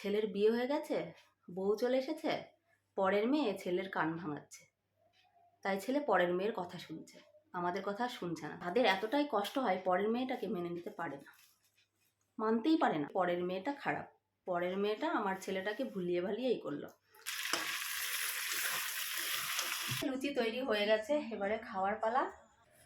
ছেলের বিয়ে হয়ে গেছে, বউ চলে এসেছে, পরের মেয়ে ছেলের কান ভাঙাচ্ছে। তাই ছেলে পরের মেয়ের কথা শুনছে, আমাদের কথা শুনছে না। তাদের এতটাই কষ্ট হয় পরের মেয়েটাকে মেনে নিতে পারে না, মানতেই পারে না। পরের মেয়েটা খারাপ, পরের মেয়েটা আমার ছেলেটাকে ভুলিয়ে ভালিয়ে এই করল। লুচি তৈরি হয়ে গেছে, এবারে খাওয়ার পালা।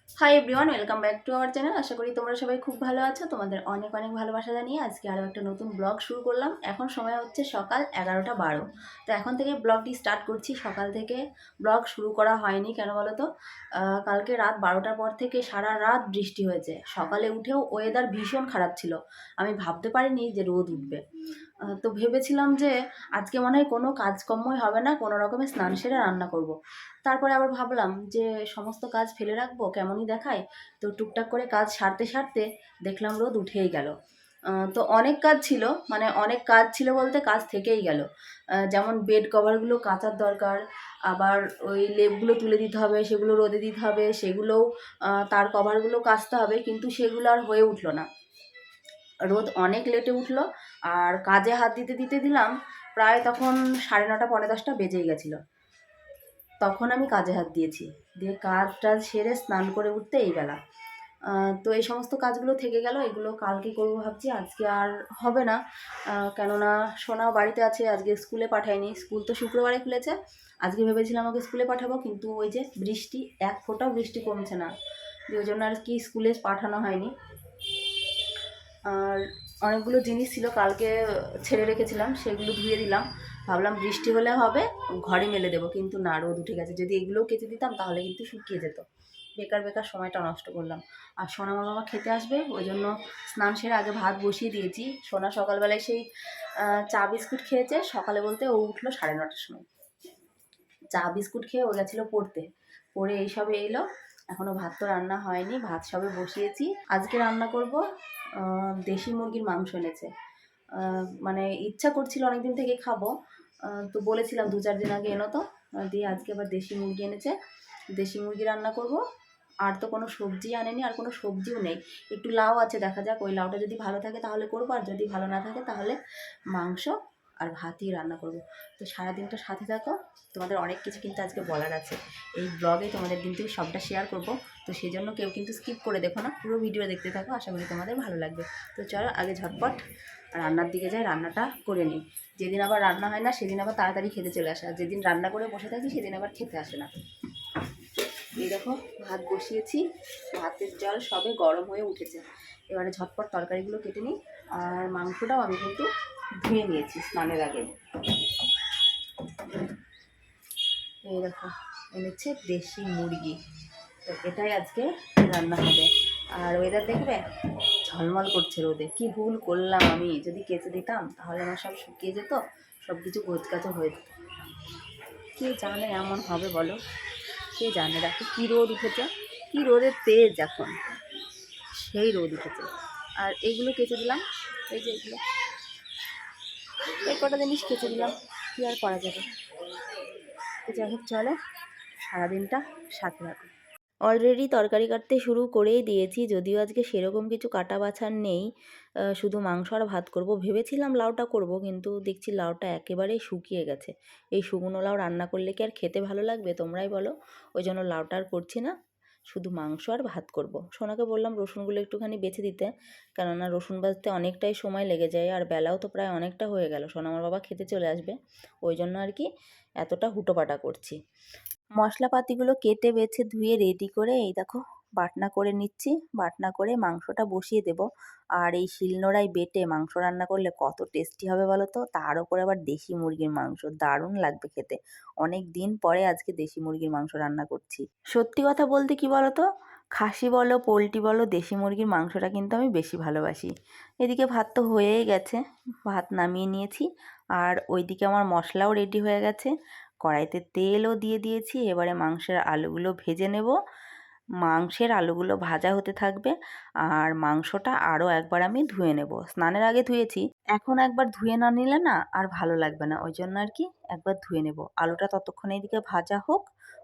Hi everyone welcome back to our channel আশা করি তোমরা সবাই খুব ভালো আছো। তোমাদের অনেক অনেক ভালোবাসা জানিয়ে আজকে আরও একটা নতুন ব্লগ শুরু করলাম। এখন সময় হচ্ছে সকাল এগারোটা বারো। তো এখন থেকে ব্লগটি স্টার্ট করছি। সকাল থেকে ব্লগ শুরু করা হয়নি, কেন বলো তো কালকে রাত বারোটার পর থেকে সারা রাত বৃষ্টি হয়েছে। সকালে উঠেও ওয়েদার ভীষণ খারাপ ছিল। আমি ভাবতে পারিনি যে রোদ উঠবে। তো ভেবেছিলাম যে আজকে মনে হয় কোনো কাজকর্মই হবে না, কোনো রকমের স্নান সেরে রান্না করব। তারপরে আবার ভাবলাম যে সমস্ত কাজ ফেলে রাখব, কেমনই দেখায়। তো টুকটাক করে কাজ সারতে সারতে দেখলাম রোদ উঠেই গেল। তো অনেক কাজ ছিল মানে অনেক কাজ ছিল বলতে কাজ থেকেই গেল। যেমন বেড কভারগুলো কাচার দরকার, আবার ওই লেপগুলো তুলে দিতে হবে, সেগুলো রোদে দিতে হবে, সেগুলোও তার কভারগুলো কাচতে হবে, কিন্তু সেগুলো আর হয়ে উঠল না। রোদ অনেক লেটে উঠল আর কাজে হাত দিতে দিতে দিলাম, প্রায় তখন সাড়ে নটা পনেরো দশটা বেজেই গেছিল। তখন আমি কাজে হাত দিয়েছি। দিয়ে কাজ টাজ সেরে স্নান করে উঠতে এই বেলা। তো এই সমস্ত কাজগুলো থেকে গেল, এগুলো কালকে করব ভাবছি, আজকে আর হবে না। কেননা সোনাও বাড়িতে আছে, আজকে স্কুলে পাঠায়নি। স্কুল তো শুক্রবারে খুলেছে। আজকে ভেবেছিলাম ওকে স্কুলে পাঠাবো, কিন্তু ওই যে বৃষ্টি, এক ফোঁটাও বৃষ্টি কমছে না। ওই জন্য আর কি স্কুলে পাঠানো হয়নি। আর অনেকগুলো জিনিস ছিল কালকে ছেড়ে রেখেছিলাম, সেগুলো ধুয়ে দিলাম। ভাবলাম বৃষ্টি হলে হবে, ঘরে মেলে দেবো, কিন্তু না, রোদ উঠে গেছে। যদি এগুলোও কেচে দিতাম, তাহলে কিন্তু শুকিয়ে যেত। বেকার বেকার সময়টা নষ্ট করলাম। আর সোনা মামা খেতে আসবে, ওই জন্য স্নান সেরে আগে ভাত বসিয়ে দিয়েছি। সোনা সকালবেলায় সেই চা বিস্কুট খেয়েছে, সকালে বলতে ও উঠল সাড়ে নটার সময়। চা বিস্কুট খেয়ে ও গেছিল পড়তে। পড়ে এইসবে এলো এখনও ভাত তো রান্না হয়নি, ভাত সবে বসিয়েছি। আজকে রান্না করব দেশি মুরগির মাংস এনেছে। মানে ইচ্ছা করছিল অনেকদিন থেকে খাব। তো বলেছিলাম দু চার দিন আগে এনো তো। দিয়ে আজকে আবার দেশি মুরগি এনেছে। দেশি মুরগি রান্না করব। আর তো কোনো সবজি আনেনি, আর কোনো সবজিও নেই। একটু লাউ আছে, দেখা যাক। ওই লাউটা যদি ভালো থাকে তাহলে করব, আর যদি ভালো না থাকে তাহলে মাংস আর ভাতই রান্না করব। তো সারাদিনটা সাথে থাকো, তোমাদের অনেক কিছু কিন্তু আজকে বলার আছে। এই ব্লগে তোমাদের কিন্তু সবটা শেয়ার করব। তো সেই জন্য কেউ কিন্তু স্কিপ করে দেখো না, পুরো ভিডিও দেখতে থাকো, আশা করি তোমাদের ভালো লাগবে। তো চলো আগে ঝটপট রান্নার দিকে যাই, রান্নাটা করে নিই। যেদিন আবার রান্না হয় না, সেদিন আবার তাড়াতাড়ি খেতে চলে আসে। আর যেদিন রান্না করে বসে থাকি, সেদিন আবার খেতে আসে না। এই দেখো, ভাত বসিয়েছি। ভাতের জল সবে গরম হয়ে উঠেছে। এবারে ঝটপট তরকারিগুলো কেটে নিই। আর মাংসটাও আমি কিন্তু ধুয়ে নিয়েছি স্নানের আগে। এই দেখো এনেছে দেশি মুরগি। তো এটাই আজকে রান্না হবে। আর ওয়েদার দেখবে? ঝলমল করছে রোদে। কি ভুল করলাম আমি? যদি কেচে দিতাম, তাহলে আমার সব শুকিয়ে যেত সব কিছু গোছগাছও হয়ে যেত। কে জানে এমন হবে বলো? কে জানে? দেখো কী রোদ উঠেছে। কী রোদের তেজ এখন। সেই রোদ উঠেছে। আর এইগুলো কেচে দিলাম। এই যে এগুলো। এই কটা জিনিস কেচে দিলাম, কী আর করা যাবে? যাই হোক, চলে, সারাদিনটা সাথে থাকো অলরেডি তরকারি কাটতে শুরু করেই দিয়েছি, যদিও আজকে সেরকম কিছু কাটা বাছার নেই শুধু মাংস আর ভাত করব। ভেবেছিলাম লাউটা করব, কিন্তু দেখছি লাউটা একেবারেই শুকিয়ে গেছে। এই শুকনো লাউ রান্না করলে কি আর খেতে ভালো লাগবে তোমরাই বলো, ওই জন্য লাউটা আর করছি না। শুধু মাংস আর ভাত করব। সোনাকে বললাম, রসুনগুলো একটুখানি বেছে দিতে। কেননা রসুন বাজতে অনেকটাই সময় লেগে যায়, আর বেলাও তো প্রায় অনেকটা হয়ে গেল। সোনা আমার বাবা খেতে চলে আসবে। ওই জন্য আর কি এতটা হুটোপাটা করছি। মশলাপাতিগুলো কেটে, বেছে, ধুয়ে রেডি করে, এই দেখো বাটনা করে নিচ্ছি। বাটনা করে মাংসটা বসিয়ে দেব। আর এই শিলনোড়ায় বেটে মাংস রান্না করলে কত টেস্টি হবে বলো তো? তার উপরে আবার দেশি মুরগির মাংস। দারুণ লাগবে খেতে। অনেক দিন পরে আজকে দেশি মুরগির মাংস রান্না করছি। সত্যি কথা বলতে কি বলো তো? খাসি বলো, পোলট্রি বলো, দেশি মুরগির মাংসটা কিন্তু আমি বেশি ভালোবাসি। এদিকে ভাত তো হয়েই গেছে। ভাত নামিয়ে নিয়েছি। আর ওইদিকে আমার মশলাও রেডি হয়ে গেছে। কড়াইতে তেলও দিয়ে দিয়েছি। এবারে মাংসের আলুগুলো ভেজে নেব। মাংসের আলুগুলো ভাজা হতে থাকবে। আর মাংসটা আরও একবার আমি ধুয়ে নেব। স্নানের আগে ধুয়েছি। এখন একবার ধুয়ে না নিলে না আর ভালো লাগবে না। ওই জন্য আর কি একবার ধুয়ে নেব। আলুটা ততক্ষণ এইদিকে ভাজা হোক।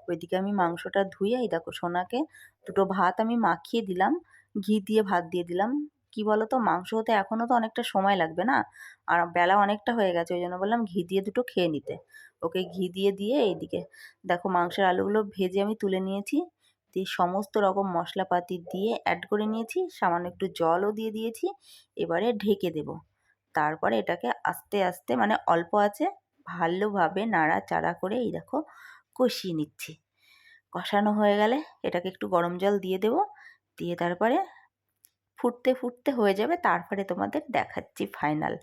ওইদিকে আমি মাংসটা ধুয়ে এই দেখো সোনাকে দুটো ভাত আমি মাখিয়ে দিলাম। ঘি দিয়ে ভাত দিয়ে দিলাম। কি বলো তো মাংস হতে এখনও তো অনেকটা সময় লাগবে না? আর বেলা অনেকটা হয়ে গেছে। ওই জন্য বললাম ঘি দিয়ে দুটো খেয়ে নিতে। ওকে ঘি দিয়ে দিয়ে এইদিকে দেখো মাংসের আলুগুলো ভেজে আমি তুলে নিয়েছি। দিয়ে সমস্ত রকম মশলাপাতি দিয়ে অ্যাড করে নিয়েছি, সামান্য একটু জলও দিয়ে দিয়েছি, এবারে ঢেকে দেব। তারপরে এটাকে আস্তে আস্তে মানে অল্প আছে, ভালোভাবে নাড়াচাড়া করে এই দেখো কষিয়ে নিচ্ছি। কষানো হয়ে গেলে এটাকে একটু গরম জল দিয়ে দেব, দিয়ে তারপরে ফুটতে ফুটতে হয়ে যাবে, তারপরে তোমাদের দেখাচ্ছি ফাইনাল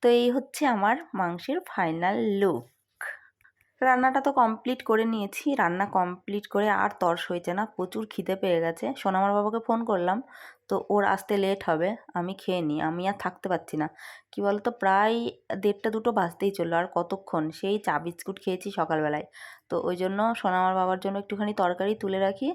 তো এই হচ্ছে আমার মাংসের ফাইনাল লুক রান্নাটা তো কমপ্লিট করে নিয়েছি। রান্না কমপ্লিট করে আর তর্স হয়েছে না, প্রচুর খিদে পেয়ে গেছে। সোনামার বাবাকে ফোন করলাম, তো ওর আসতে লেট হবে, আমি খেয়ে নিই, আমি আর থাকতে পারছি না। কী বলতো, প্রায় দেড়টা দুটো বাজতেই চলল, আর কতক্ষণ? সেই চা বিস্কুট খেয়েছি সকালবেলায়। তো ওই জন্য সোনামার বাবার জন্য একটুখানি তরকারি তুলে রাখি,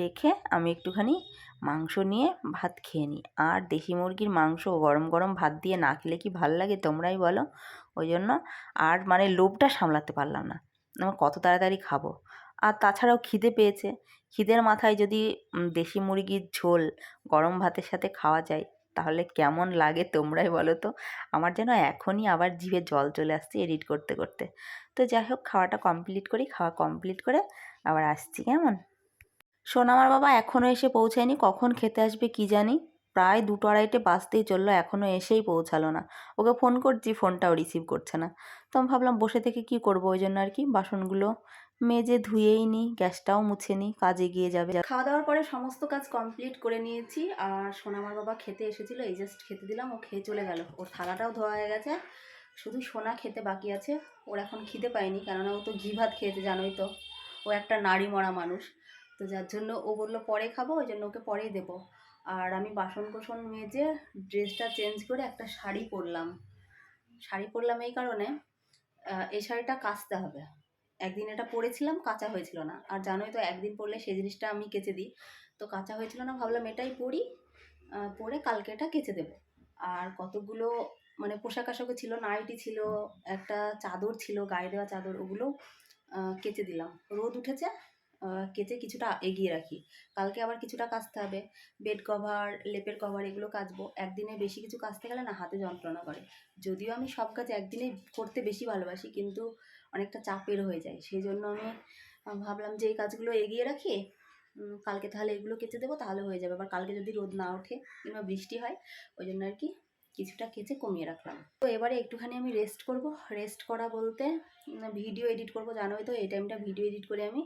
রেখে আমি একটুখানি মাংস নিয়ে ভাত খেয়ে নিই। আর দেশি মুরগির মাংস গরম গরম ভাত দিয়ে না খেলে কি ভালো লাগে তোমরাই বলো। ওই জন্য আর মানে লোভটা সামলাতে পারলাম না। আমার কত তাড়াতাড়ি খাব। আর তাছাড়াও খিদে পেয়েছে। খিদের মাথায় যদি দেশি মুরগির ঝোল গরম ভাতের সাথে খাওয়া যায়, তাহলে কেমন লাগে তোমরাই বলো তো? আমার যেন এখনই আবার জিভে জল চলে আসছে এডিট করতে করতে। তো যাই হোক, খাওয়াটা কমপ্লিট করি, খাওয়া কমপ্লিট করে আবার আসছি, কেমন? সোনামার বাবা এখনও এসে পৌঁছায়নি, কখন খেতে আসবে কি জানি? প্রায় দুটো আড়াইটে বাজতেই চলল এখনও এসেই পৌঁছালো না। ওকে ফোন করছি, ফোনটাও রিসিভ করছে না। তো আমি ভাবলাম, বসে থেকে কি করব ওই জন্য আর কি? বাসনগুলো মেজে ধুয়েই নিই গ্যাসটাও মুছে নিই কাজে গিয়ে যাবে। খাওয়া দাওয়ার পরে সমস্ত কাজ কমপ্লিট করে নিয়েছি, আর সোনামার বাবা খেতে এসেছিল, এই জাস্ট খেতে দিলাম, ও খেয়ে চলে গেল। ওর থালাটাও ধোয়া হয়ে গেছে, শুধু সোনা খেতে বাকি আছে, ওর এখন খিদে পায়নি, কেননা ও তো ঘি ভাত খেয়েছে, জানোই তো। ও একটা নারী মরা মানুষ। তো যার জন্য ও বলল, পরে খাব, ওই জন্য ওকে পরেই দেবো। আর আমি বাসন কোসন মেজে ড্রেসটা চেঞ্জ করে একটা শাড়ি পরলাম। শাড়ি পরলাম এই কারণে এই শাড়িটা কাচতে হবে। একদিন এটা পরেছিলাম, কাঁচা হয়েছিল না। আর জানোই তো, একদিন পরলে সেই জিনিসটা আমি কেচে দিই। তো কাঁচা হয়েছিল না, ভাবলাম এটাই পরি পরে কালকে এটা কেচে দেবো। আর কতগুলো মানে পোশাক আশাকও ছিল, নাইটি ছিল, একটা চাদর ছিল, গায়ে দেওয়া চাদর, ওগুলো কেচে দিলাম। রোদ উঠেছে কেচে কিছুটা এগিয়ে রাখি। কালকে আবার কিছুটা কাচতে হবে। বেড কভার, লেপের কভার এগুলো কাচবো। একদিনে বেশি কিছু কাচতে গেলে না হাতে যন্ত্রণা করে। যদিও আমি সব কাজ একদিনে করতে বেশি ভালোবাসি কিন্তু অনেকটা চাপের হয়ে যায়। সেই জন্য আমি ভাবলাম যে এই কাজগুলো এগিয়ে রাখি কালকে তাহলে এগুলো কেচে দেবো তাহলে হয়ে যাবে। আবার কালকে যদি রোদ না ওঠে কিংবা বৃষ্টি হয়, ওই জন্য আর কি কিছুটা কেচে কমিয়ে রাখলাম। তো এবারে একটুখানি আমি রেস্ট করব। রেস্ট করা বলতে ভিডিও এডিট করব। জানোই তো এই টাইমটা ভিডিও এডিট করে আমি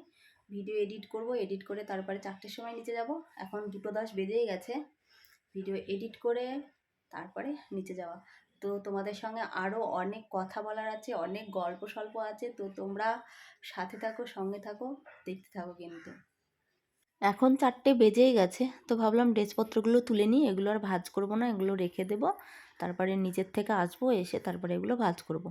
ভিডিও এডিট করব এডিট করে তারপরে চারটের সময় নিচে যাব। এখন দুটো দশ বেজেই গেছে। ভিডিও এডিট করে তারপরে নিচে যাওয়া। তো তোমাদের সঙ্গে আরও অনেক কথা বলার আছে, অনেক গল্প সল্প আছে। তো তোমরা সাথে থাকো, সঙ্গে থাকো, দেখতে থাকো কিন্তু। এখন চারটে বেজেই গেছে, তো ভাবলাম ড্রেসপত্রগুলো তুলে নিই, এগুলো আর ভাজ করব না, এগুলো রেখে দেবো। তারপরে নিচের থেকে আসব, এসে তারপরে এগুলো ভাজ করব।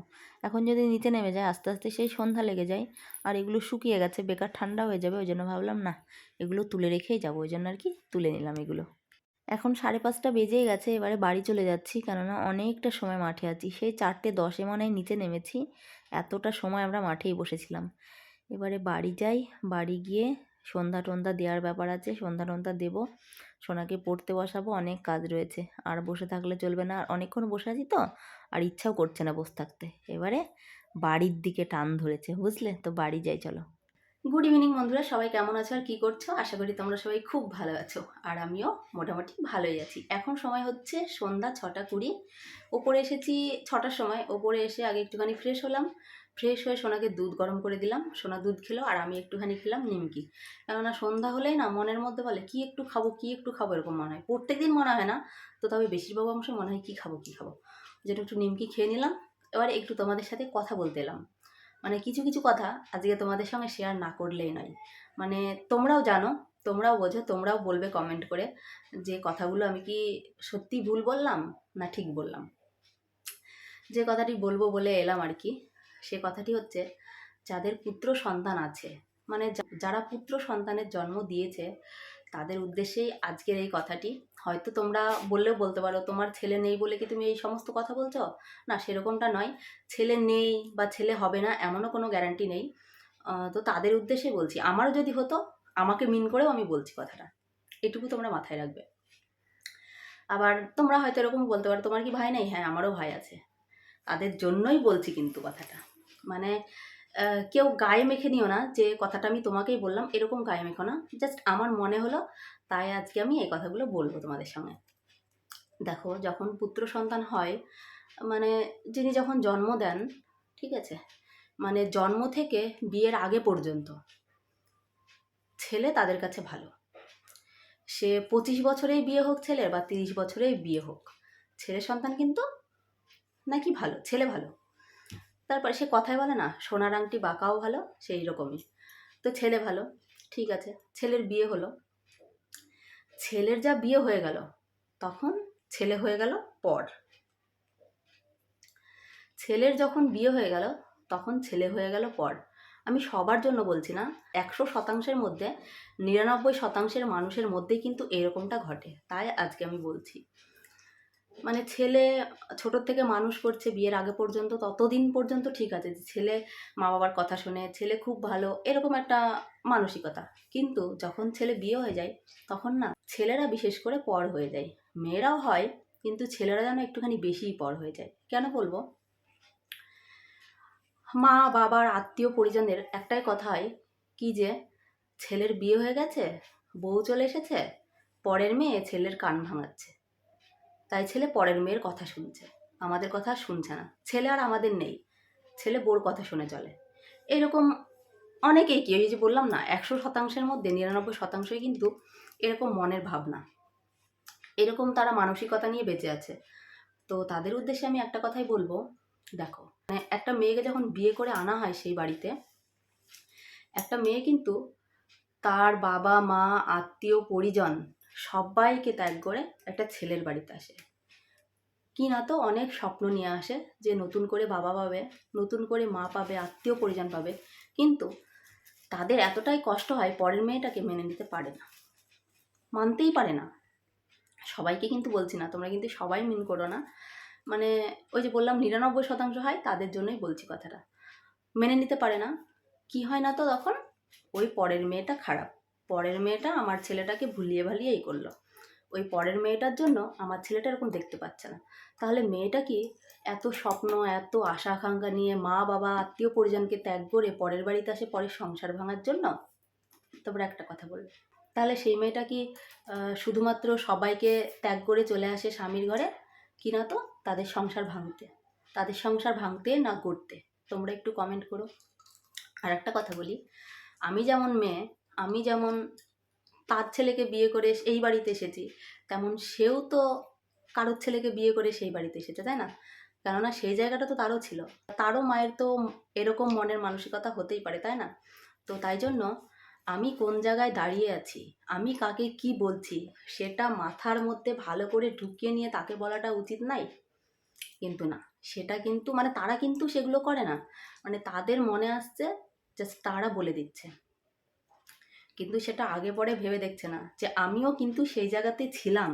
এখন যদি নিচে নেমে যায়, আস্তে আস্তে সেই সন্ধ্যা লেগে যায়, আর এগুলো শুকিয়ে গেছে, বেকার ঠান্ডা হয়ে যাবে, ওই জন্য ভাবলাম না, এগুলো তুলে রেখেই যাব, ওই জন্য আর কি তুলে নিলাম এগুলো। এখন সাড়ে পাঁচটা বেজেই গেছে, এবারে বাড়ি চলে যাচ্ছি, কেননা অনেকটা সময় মাঠে আছি, সেই চারটে দশে মনে নিচে নেমেছি, এতটা সময় আমরা মাঠেই বসেছিলাম। এবারে বাড়ি যাই, বাড়ি গিয়ে সন্ধ্যা টন্ধা দেওয়ার ব্যাপার আছে, সন্ধ্যা টন্ধা দেবো। সোনাকে পড়তে বসাবো, অনেক কাজ রয়েছে। আর বসে থাকলে চলবে না। আর অনেকক্ষণ বসে আছি তো, আর ইচ্ছাও করছে না বসে থাকতে। এবারে বাড়ির দিকে টান ধরেছে, বুঝলে? তো বাড়ি যাই, চলো। গুড ইভিনিং বন্ধুরা, সবাই কেমন আছো আর কী করছ? আশা করি তোমরা সবাই খুব ভালো আছো। আর আমিও মোটামুটি ভালোই আছি। এখন সময় হচ্ছে সন্ধ্যা ছটা কুড়ি। ওপরে এসেছি ছটার সময়। ওপরে এসে আগে একটুখানি ফ্রেশ হলাম। ফ্রেশ হয়ে সোনাকে দুধ গরম করে দিলাম। সোনা দুধ খেলো আর আমি একটুখানি খেলাম নিমকি। কেননা সন্ধ্যা হলেই না মনের মধ্যে বলে, কি একটু খাব, কি একটু খাব? এরকম মনে হয়। প্রত্যেক দিন মনে হয় না, তো তবে বেশিরভাগ অংশ মনে হয়, কী খাব কী খাব? যেটা একটু নিমকি খেয়ে নিলাম। এবার একটু তোমাদের সাথে কথা বলতে এলাম। মানে কিছু কিছু কথা আজকে তোমাদের সঙ্গে শেয়ার না করলেই নয়। মানে তোমরাও জানো, তোমরাও বোঝো, তোমরাও বলবে কমেন্ট করে যে কথাগুলো আমি কি সত্যি ভুল বললাম না ঠিক বললাম। যে কথাটি বলব বলে এলাম আর কি। সে কথাটি হচ্ছে, যাদের পুত্র সন্তান আছে মানে যারা পুত্র সন্তানের জন্ম দিয়েছে, তাদের উদ্দেশ্যেই আজকের এই কথাটি। হয়তো তোমরা বললেও বলতে পারো, তোমার ছেলে নেই বলে কি তুমি এই সমস্ত কথা বলছো? না, সেরকমটা নয়। ছেলে নেই বা ছেলে হবে না, এমনও কোনো গ্যারান্টি নেই। তো তাদের উদ্দেশ্যে বলছি। আমারও যদি হতো, আমাকে মিন করেও আমি বলছি কথাটা। এটুকু তোমরা মাথায় রাখবে। আবার তোমরা হয়তো এরকম বলতে পারো, তোমার কি ভাই নেই? হ্যাঁ আমারও ভাই আছে। তাদের জন্যই বলছি কিন্তু কথাটা। মানে কেউ গায়ে মেখে নিও না, যে কথাটা আমি তোমাকেই বললাম, এরকম গায়ে মেখো না। জাস্ট আমার মনে হলো, তাই আজকে আমি এই কথাগুলো বলব তোমাদের সঙ্গে। দেখো, যখন পুত্র সন্তান হয় মানে যিনি যখন জন্ম দেন, ঠিক আছে? মানে জন্ম থেকে বিয়ের আগে পর্যন্ত, ছেলে তাদের কাছে ভালো। সে পঁচিশ বছরেই বিয়ে হোক ছেলের বা তিরিশ বছরেই বিয়ে হোক, ছেলে সন্তান কিন্তু নাকি ভালো, ছেলে ভালো। তারপর সে কথায় বলে না, সোনার আংটি বাঁকাও ভালো, সেই রকমই। তো ছেলে ভালো, ঠিক আছে, ছেলের বিয়ে হলো। ছেলের যা বিয়ে হয়ে গেল, তখন ছেলে হয়ে গেল পর। ছেলের যখন বিয়ে হয়ে গেল, তখন ছেলে হয়ে গেল পর। আমি সবার জন্য বলছি না, একশো শতাংশের মধ্যে, নিরানব্বই শতাংশের মানুষের মধ্যেই কিন্তু এরকমটা ঘটে, তাই আজকে আমি বলছি। মানে ছেলে ছোটোর থেকে মানুষ করছে বিয়ের আগে পর্যন্ত, ততদিন পর্যন্ত ঠিক আছে ছেলে মা বাবার কথা শুনে, ছেলে খুব ভালো, এরকম একটা মানসিকতা। কিন্তু যখন ছেলে বিয়ে হয়ে যায়, তখন না ছেলেরা বিশেষ করে পর হয়ে যায়। মেয়েরাও হয়, কিন্তু ছেলেরা যেন একটুখানি বেশিই পর হয়ে যায়। কেন বলব? মা, বাবার, আত্মীয় পরিজনের একটাই কথা হয় কি যে, ছেলের বিয়ে হয়ে গেছে, বউ চলে এসেছে, পরের মেয়ে ছেলের কান ভাঙাচ্ছে। তাই ছেলে পরের মেয়ের কথা শুনছে। আমাদের কথা শুনছে না। ছেলে আর আমাদের নেই। ছেলে বোর কথা শুনে চলে। এরকম অনেকেই কি, ওই যে বললাম না, একশো শতাংশের মধ্যে নিরানব্বই শতাংশই কিন্তু এরকম মনের ভাবনা। এরকম তারা মানসিকতা নিয়ে বেঁচে আছে। তো তাদের উদ্দেশ্যে আমি একটা কথাই বলব। দেখো মানে একটা মেয়েকে যখন বিয়ে করে আনা হয় সেই বাড়িতে, একটা মেয়ে কিন্তু তার বাবা, মা, আত্মীয়, পরিজন সবাইকে ত্যাগ করে একটা ছেলের বাড়িতে আসে। কি না তো অনেক স্বপ্ন নিয়ে আসে যে নতুন করে বাবা পাবে, নতুন করে মা পাবে, আত্মীয় পরিজন পাবে। কিন্তু তাদের এতটাই কষ্ট হয় পরের মেয়েটাকে মেনে নিতে পারে না। মানতেই পারে না। সবাইকে কিন্তু বলছি না, তোমরা কিন্তু সবাই মিন করো না। মানে ওই যে বললাম নিরানব্বই শতাংশ হয়, তাদের জন্যই বলছি কথাটা। মেনে নিতে পারে না। কি হয় না তো তখন? ওই পরের মেয়েটা খারাপ। পরের মেয়েটা আমার ছেলেটাকে ভুলিয়ে ভালিয়ে এই করল। ওই পরের মেয়েটার জন্য আমার ছেলেটা এরকম দেখতে পাচ্ছে না। তাহলে মেয়েটা কি এত স্বপ্ন, এত আশা আকাঙ্ক্ষা নিয়ে মা, বাবা, আত্মীয় পরিজনকে ত্যাগ করে পরের বাড়িতে আসে পরের সংসার ভাঙার জন্য? তারপরে একটা কথা বলবে। তাহলে সেই মেয়েটা কি শুধুমাত্র সবাইকে ত্যাগ করে চলে আসে স্বামীর ঘরে? কি না তো? তাদের সংসার ভাঙতে। তাদের সংসার ভাঙতে না করতে তোমরা একটু কমেন্ট করো। আর একটা কথা বলি। আমি যেমন মেয়ে আমি যেমন তার ছেলেকে বিয়ে করে এই বাড়িতে এসেছি, তেমন সেও তো কারোর ছেলেকে বিয়ে করে সেই বাড়িতে এসেছে, তাই না? কেননা সেই জায়গাটা তো তারও ছিল। তারও মায়ের তো এরকম মনের মানসিকতা হতেই পারে, তাই না? তো তাই জন্য আমি কোন জায়গায় দাঁড়িয়ে আছি, আমি কাকে কি বলছি, সেটা মাথার মধ্যে ভালো করে ঢুকিয়ে নিয়ে তাকে বলাটা উচিত নাই? কিন্তু না, সেটা কিন্তু মানে তারা কিন্তু সেগুলো করে না। মানে তাদের মনে আসছে জাস্ট তারা বলে দিচ্ছে। কিন্তু সেটা আগে পরে ভেবে দেখছে না যে আমিও কিন্তু সেই জায়গাতে ছিলাম।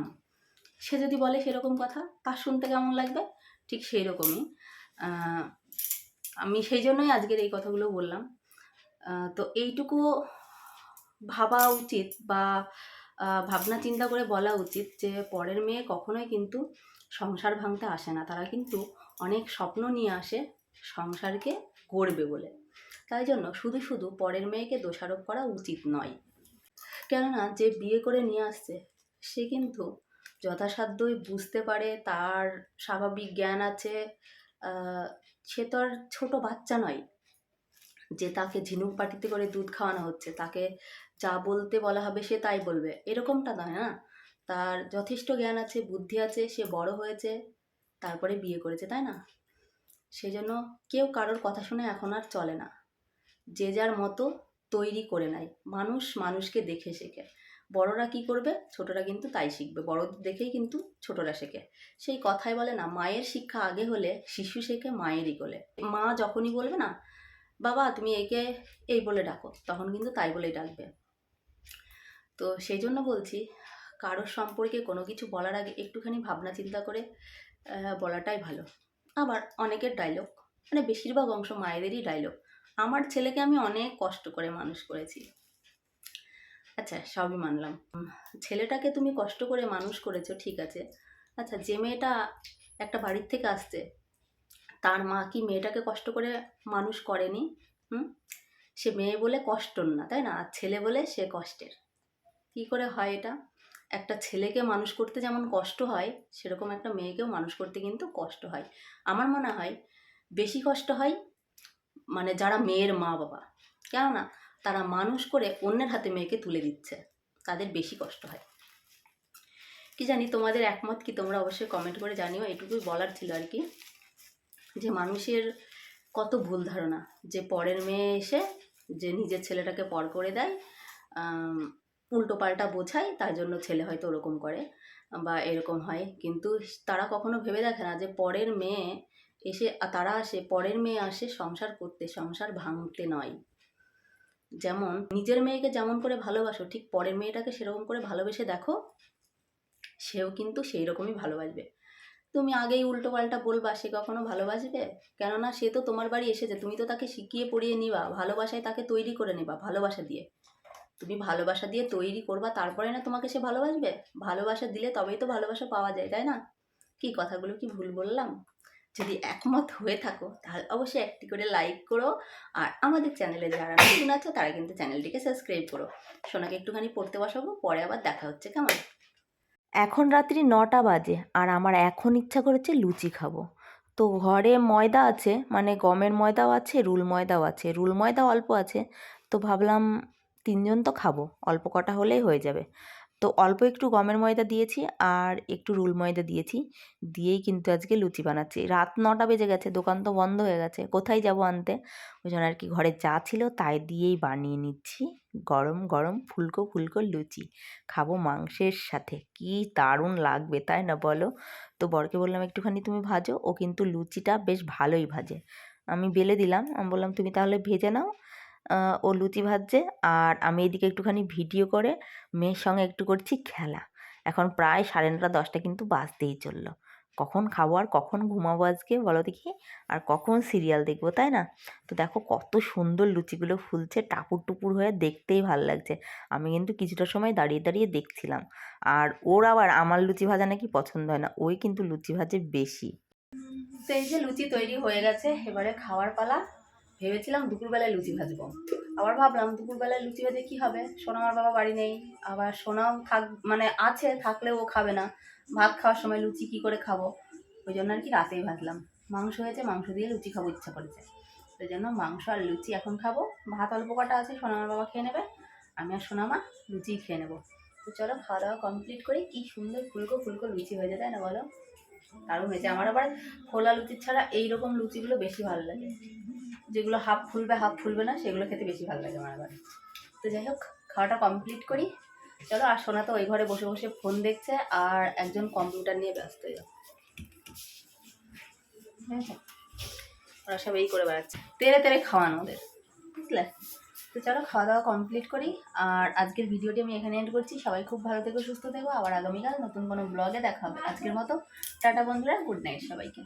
সে যদি বলে সেরকম কথা, তার শুনতে কেমন লাগবে? ঠিক সেই রকমই আমি সেই জন্যই আজকের এই কথাগুলো বললাম। তো এইটুকু ভাবা উচিত বা ভাবনা চিন্তা করে বলা উচিত যে পরের মেয়ে কখনোই কিন্তু সংসার ভাঙতে আসে না। তারা কিন্তু অনেক স্বপ্ন নিয়ে আসে সংসারকে গড়বে বলে। তাই জন্য শুধু শুধু পরের মেয়েকে দোষারোপ করা উচিত নয়। কেননা যে বিয়ে করে নিয়ে আসছে, সে কিন্তু যথাসাধ্যই বুঝতে পারে, তার স্বাভাবিক জ্ঞান আছে সে তো আর ছোটো বাচ্চা নয় যে তাকে ঝিনুক পাটিতে করে দুধ খাওয়ানো হচ্ছে। তাকে যা বলতে বলা হবে সে তাই বলবে। এরকমটা নয় না? তার যথেষ্ট জ্ঞান আছে, বুদ্ধি আছে, সে বড় হয়েছে, তারপরে বিয়ে করেছে, তাই না? সেজন্য কেউ কারোর কথা শুনে এখন আর চলে না। যে যার মতো তৈরি করে নেয়। মানুষ মানুষকে দেখে শেখে। বড়রা কি করবে? ছোটরা কিন্তু তাই শিখবে। বড়দের দেখেই কিন্তু ছোটরা শেখে। সেই কথাই বলে না, মায়ের শিক্ষা আগে হলে শিশু শেখে মায়েরই কোলে। মা যখনই বলবে না, বাবা, তুমি একে এই বলে ডাকো, তখন কিন্তু তাই বলেই ডাকবে। তো সেই জন্য বলছি, কারোর সম্পর্কে কোনো কিছু বলার আগে একটুখানি ভাবনা চিন্তা করে বলাটাই ভালো। আবার অনেকের ডায়লগ মানে বেশিরভাগ অংশ মায়েদেরই ডায়লগ আমার ছেলেকে আমি অনেক কষ্ট করে মানুষ করেছি। আচ্ছা সবই মানলাম। ছেলেটাকে তুমি কষ্ট করে মানুষ করেছ, ঠিক আছে। আচ্ছা যে মেয়েটা একটা বাড়ির থেকে আসছে, তার মা কি মেয়েটাকে কষ্ট করে মানুষ করেনি? হুম? সে মেয়ে বলে কষ্টর না, তাই না? আর ছেলে বলে সে কষ্টের। কি করে হয় এটা? একটা ছেলেকে মানুষ করতে যেমন কষ্ট হয়, সেরকম একটা মেয়েকেও মানুষ করতে কিন্তু কষ্ট হয়। আমার মনে হয়, বেশি কষ্ট হয় মানে যারা মেয়ের মা বাবা, কেননা তারা মানুষ করে অন্যের হাতে মেয়েকে তুলে দিচ্ছে, তাদের বেশি কষ্ট হয়। কি জানি তোমাদের একমত কি, তোমরা অবশ্যই কমেন্ট করে জানিও, এটুকুই বলার ছিল আর কি। যে মানুষের কত ভুল ধারণা, যে পরের মেয়ে এসে যে নিজের ছেলেটাকে পর করে দেয় উল্টো পাল্টা বোঝায়, তার জন্য ছেলে হয়তো ওরকম করে, বা এরকম হয়। কিন্তু তারা কখনো ভেবে দেখে না যে পরের মেয়ে এসে তারা আসে, পরের মেয়ে আসে সংসার করতে, সংসার ভাঙতে নয়। যেমন, নিজের মেয়েকে যেমন করে ভালোবাসো, ঠিক পরের মেয়েটাকে সেরকম করে ভালোবেসে দেখো, সেও কিন্তু সেই রকমই ভালোবাসবে। তুমি আগেই উল্টো পাল্টা বলবা, সে কখনো ভালোবাসবে? কেননা সে তো তোমার বাড়ি এসেছে, তুমি তো তাকে শিখিয়ে পড়িয়ে নিবা, ভালোবাসায় তাকে তৈরি করে নেবা, ভালোবাসা দিয়ে। তুমি ভালোবাসা দিয়ে তৈরি করবা, তারপরে না তোমাকে সে ভালোবাসবে? ভালোবাসা দিলে তবেই তো ভালোবাসা পাওয়া যায়, তাই না? কি কথাগুলো কি ভুল বললাম? যদি একমত হয়ে থাকো, তাহলে অবশ্যই একটি করে লাইক করো। আর আমাদের চ্যানেলে যারা নতুন আছে, তারা কিন্তু চ্যানেলটিকে সাবস্ক্রাইব করো। সোনাকে একটুখানি পড়তে বসাবো, পরে আবার দেখা হচ্ছে, কেমন? এখন রাত্রি নটা বাজে, আর আমার এখন ইচ্ছা করেছে লুচি খাব। তো ঘরে ময়দা আছে মানে গমের ময়দাও আছে, রুল ময়দাও আছে। রুল ময়দা অল্প আছে, তো ভাবলাম তিনজন তো খাব, অল্প কটা হলেই হয়ে যাবে। তো অল্প একটু গমের ময়দা দিয়েছি আর একটু রুল ময়দা দিয়েছি। দিয়েই কিন্তু আজকে লুচি বানাচ্ছি। রাত নটা বেজে গেছে, দোকান তো বন্ধ হয়ে গেছে, কোথায় যাব আনতে? ওই জন্য আর কি ঘরে যা ছিল, তাই দিয়েই বানিয়ে নিচ্ছি। গরম গরম, ফুলকো ফুলকো লুচি। খাব মাংসের সাথে। কি দারুণ লাগবে, তাই না বলো? তো বরকে বললাম, একটুখানি তুমি ভাজো। ও কিন্তু লুচিটা বেশ ভালোই ভাজে। আমি বেলে দিলাম। আমি বললাম, তুমি তাহলে ভেজে নাও। ও লুচি ভাজছে। আর আমি এদিকে একটুখানি ভিডিও করে মেয়ের সঙ্গে একটু করছি খেলা। এখন প্রায় সাড়ে নটা, দশটা কিন্তু বাজতেই চলল। কখন খাব আর কখন ঘুমাবো আজকে বলো দেখি? আর কখন সিরিয়াল দেখব, তাই না? তো দেখো কত সুন্দর লুচিগুলো ফুলছে, টাপুর টুপুর হয়ে দেখতেই ভালো লাগছে। আমি কিন্তু কিছুটা সময় দাঁড়িয়ে দাঁড়িয়ে দেখছিলাম। আর ওর আবার আমার লুচি ভাজা নাকি পছন্দ হয় না, ওই কিন্তু লুচি ভাজে বেশি। তো এই যে লুচি তৈরি হয়ে গেছে, এবারে খাওয়ার পালা। ভেবেছিলাম দুপুরবেলায় লুচি ভাজবো। আবার ভাবলাম দুপুরবেলায় লুচি ভাজে কি হবে? সোনা আমার বাবা বাড়ি নেই। আবার সোনাও থাক মানে আছে থাকলেও ও খাবে না। ভাত খাওয়ার সময় লুচি কি করে খাব? ওই জন্য আর কি রাতেই ভাজলাম। মাংস হয়েছে, মাংস দিয়ে লুচি খাব ইচ্ছা করেছে। ওই জন্য মাংস আর লুচি এখন খাব। ভাত অল্প কটা আছে, সোনা আমার বাবা খেয়ে নেবে। আমি আর সোনামা লুচি খেয়ে নেব। তো চলো খাওয়া দাওয়া কমপ্লিট করি। কি সুন্দর ফুলকো ফুলকো লুচি হয়ে যায় না বলো? দারুণ হয়েছে আমার আবার খোলা লুচির ছাড়া এইরকম লুচিগুলো বেশি ভালো লাগে। যেগুলো হাফ ফুলবে হাফ ফুলবে না, সেগুলো খেতে বেশি ভালো লাগে আমার আবার। তো যাই হোক, খাওয়াটা কমপ্লিট করি। চলো, আর সোনা তো ওই ঘরে বসে বসে ফোন দেখছে, আর একজন কম্পিউটার নিয়ে ব্যস্ত হয়ে যাবে বুঝেছ? ওরা সব এই করে বেড়াচ্ছে। তেরে তেরে খাওয়ানো ওদের, বুঝলে? তো চলো খাওয়া দাওয়া কমপ্লিট করি। আর আজকের ভিডিওটি আমি এখানে এন্ড করছি। সবাই খুব ভালো থেকো, সুস্থ থেকো। আবার আগামীকাল নতুন কোনো ব্লগে দেখা হবে। আজকের মতো টাটা বন্ধুরা গুড নাইট সবাইকে।